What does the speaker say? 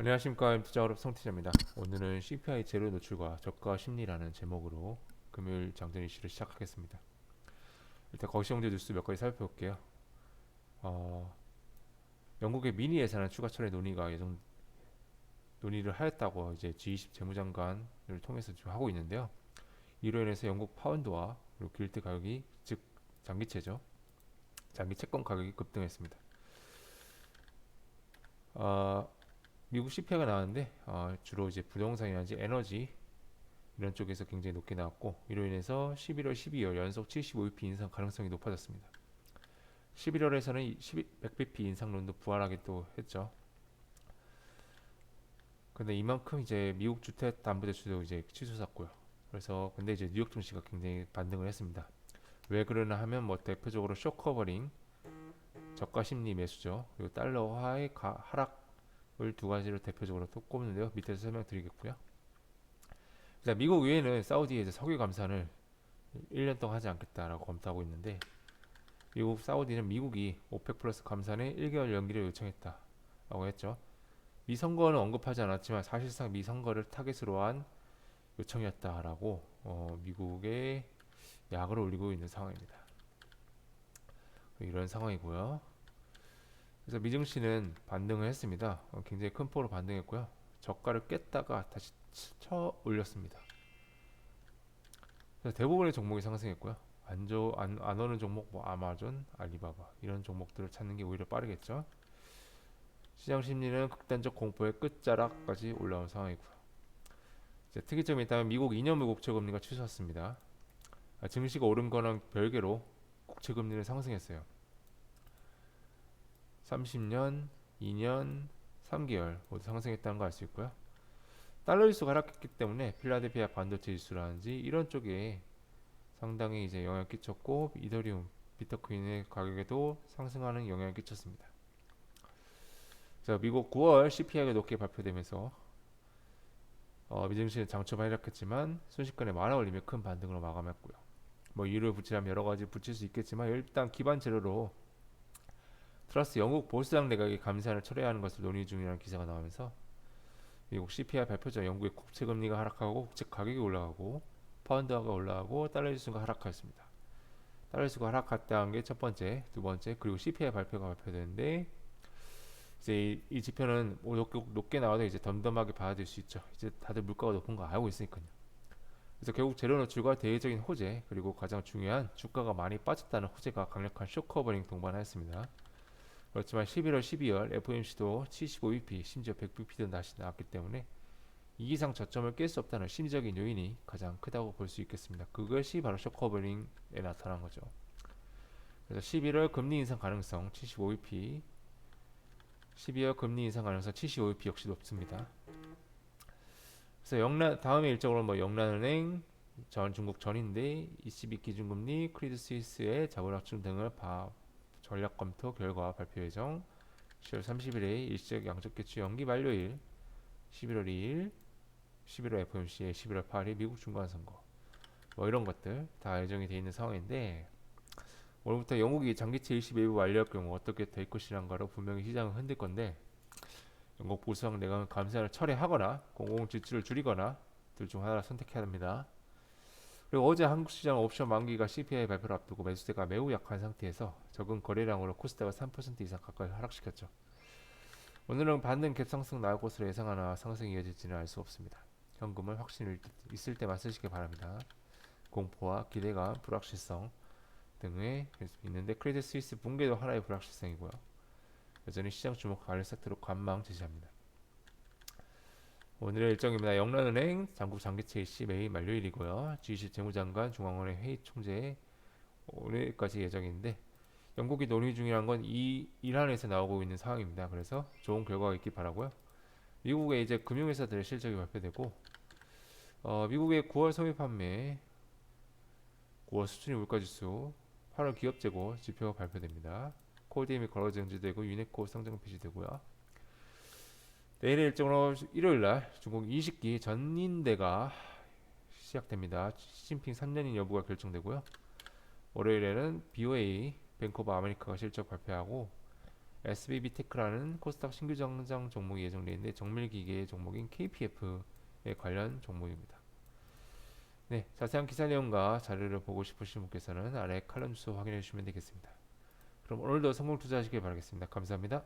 안녕하십니까 투자그룹 성태자입니다. 오늘은 CPI 제로 노출과 저가 심리라는 제목으로 금요일 장전 이슈를 시작하겠습니다. 일단 거시 경제 뉴스 몇 가지 살펴볼게요. 어, 영국의 미니 예산안 추가 처리 논의가 예정 논의를 하였다고 이제 G20 재무장관을 통해서 지금 하고 있는데요. 이로 인해서 영국 파운드와 그리고 길드 가격이 즉 장기채죠. 장기 채권 가격이 급등했습니다. 어, 미국 CPI가 나왔는데 어, 주로 이제 부동산이라든지 에너지 이런 쪽에서 굉장히 높게 나왔고 이로 인해서 11월, 12월 연속 75bp 인상 가능성이 높아졌습니다. 11월에서는 100bp 인상론도 부활하게 또 했죠. 근데 이만큼 이제 미국 주택 담보대출도 이제 치솟았고요. 그래서 근데 이제 뉴욕 증시가 굉장히 반등을 했습니다. 왜 그러나 하면 뭐 대표적으로 쇼커버링, 저가 심리 매수죠. 그리고 달러 화의 가, 하락을 두 가지로 대표적으로 또 꼽는데요. 밑에서 설명드리겠고요. 일단 미국 의회는 사우디에 이제 석유 감산을 1년 동안 하지 않겠다라고 검토하고 있는데 미국 사우디는 미국이 오펙 플러스 감산에 1개월 연기를 요청했다라고 했죠. 미 선거는 언급하지 않았지만 사실상 미 선거를 타겟으로 한 요청이었다라고 어, 미국의 약을 올리고 있는 상황입니다. 이런 상황이고요. 그래서 미증시는 반등을 했습니다. 어, 굉장히 큰 폭으로 반등했고요. 저가를 깼다가 다시 쳐 올렸습니다. 대부분의 종목이 상승했고요. 안, 조, 안, 안 오는 종목, 뭐 아마존, 알리바바 이런 종목들을 찾는 게 오히려 빠르겠죠. 시장 심리는 극단적 공포의 끝자락까지 올라온 상황이고요. 이제 특이점이 있다면 미국 2년물 국채 금리가 취소했습니다. 아, 증시가 오른 거랑 별개로 국채 금리는 상승했어요. 30년, 2년, 3개월 모두 상승했다는 거알수 있고요. 달러 지수가 하락했기 때문에 필라델피아 반도체 지수라든지 이런 쪽에 상당히 이제 영향을 끼쳤고 이더리움, 비트코인의 가격에도 상승하는 영향을 끼쳤습니다. 자, 미국 9월 CPI가 높게 발표되면서 어, 미증시는 장초반 하락했지만 순식간에 만화 올림의 큰 반등으로 마감했고요. 뭐 이유를 붙이려면 여러 가지 붙일 수 있겠지만 일단 기반 재료로 트러스 영국 보수당 내각이 감산을 철회하는 것을 논의 중이라는 기사가 나오면서 미국 CPI 발표 전 영국의 국채 금리가 하락하고 국채 가격이 올라가고 파운드가 올라가고 달러 지수가 하락하였습니다. 달러 지수가 하락했다는 게 첫 번째, 두 번째 그리고 CPI 발표가 발표되는데 이제 이, 이 지표는 뭐 높게, 높게 나와도 이제 덤덤하게 받아들일 수 있죠. 이제 다들 물가가 높은 거 알고 있으니까요. 그래서 결국 재료 노출과 대외적인 호재 그리고 가장 중요한 주가가 많이 빠졌다는 호재가 강력한 쇼커버링 동반하였습니다. 그렇지만 11월, 12월 FOMC도 75bp 심지어 100bp도 다시 나왔기 때문에 이 이상 저점을 깰 수 없다는 심리적인 요인이 가장 크다고 볼 수 있겠습니다. 그것이 바로 쇼커버링에 나타난 거죠. 그래서 11월 금리 인상 가능성 75bp 12월 금리 인상 가능성 75bp 역시 높습니다. 그래서 영란 다음에 일정으로 뭐 영란은행, 전 중국 전인대, ECB 기준금리, 크리드 스위스의 자본학증 등을 봐 전략 검토 결과 발표 예정. 10월 30일에 일시적 양적 개최 연기 만료일. 11월 2일, 11월 FOMC의 11월 8일 미국 중간 선거. 뭐 이런 것들 다 예정이 돼 있는 상황인데 오늘부터 영국이 장기채 일시 매입 완료할 경우 어떻게 될 것이란가로 분명히 시장을 흔들 건데 영국 보수당 내각은 감사를 철회하거나 공공 지출을 줄이거나 둘 중 하나를 선택해야 합니다. 그리고 어제 한국 시장 옵션 만기가 CPI 발표를 앞두고 매수세가 매우 약한 상태에서 적은 거래량으로 코스닥을 3% 이상 가까이 하락시켰죠. 오늘은 반등 갭상승 나올 것으로 예상하나 상승이 이어질지는 알 수 없습니다. 현금을 확신 있을 때만 쓰시기 바랍니다. 공포와 기대감, 불확실성 등에 있는데 크레딧 스위스 붕괴도 하나의 불확실성이고요. 여전히 시장 주목 관련 섹터로 관망 제시합니다. 오늘의 일정입니다. 영란은행 장국 장기채 일시 매일 만료일이고요. G20 재무장관 중앙은행 회의 총재 오늘까지 예정인데 영국이 논의 중이란 건 이 일한에서 나오고 있는 상황입니다. 그래서 좋은 결과가 있길 바라고요. 미국의 이제 금융회사들의 실적이 발표되고 어, 미국의 9월 소비 판매 9월 수준이 물가지수 8월 기업 재고 지표가 발표됩니다. 코디엠이 걸어정지되고 유네코 성장 표시되고요. 내일의 일정으로 일요일날 중국 20기 전인대가 시작됩니다. 시진핑 3년인 여부가 결정되고요. 월요일에는 BOA 오브 아메리카가 실적 발표하고 SBB 테크라는 코스닥 신규上장 종목이 예정되어 있는데 정밀 기계 종목인 KPF에 관련 종목입니다. 네, 자세한 기사 내용과 자료를 보고 싶으신 분께서는 아래 칼럼 주소 확인해 주시면 되겠습니다. 그럼 오늘도 성공 투자하시길 바라겠습니다. 감사합니다.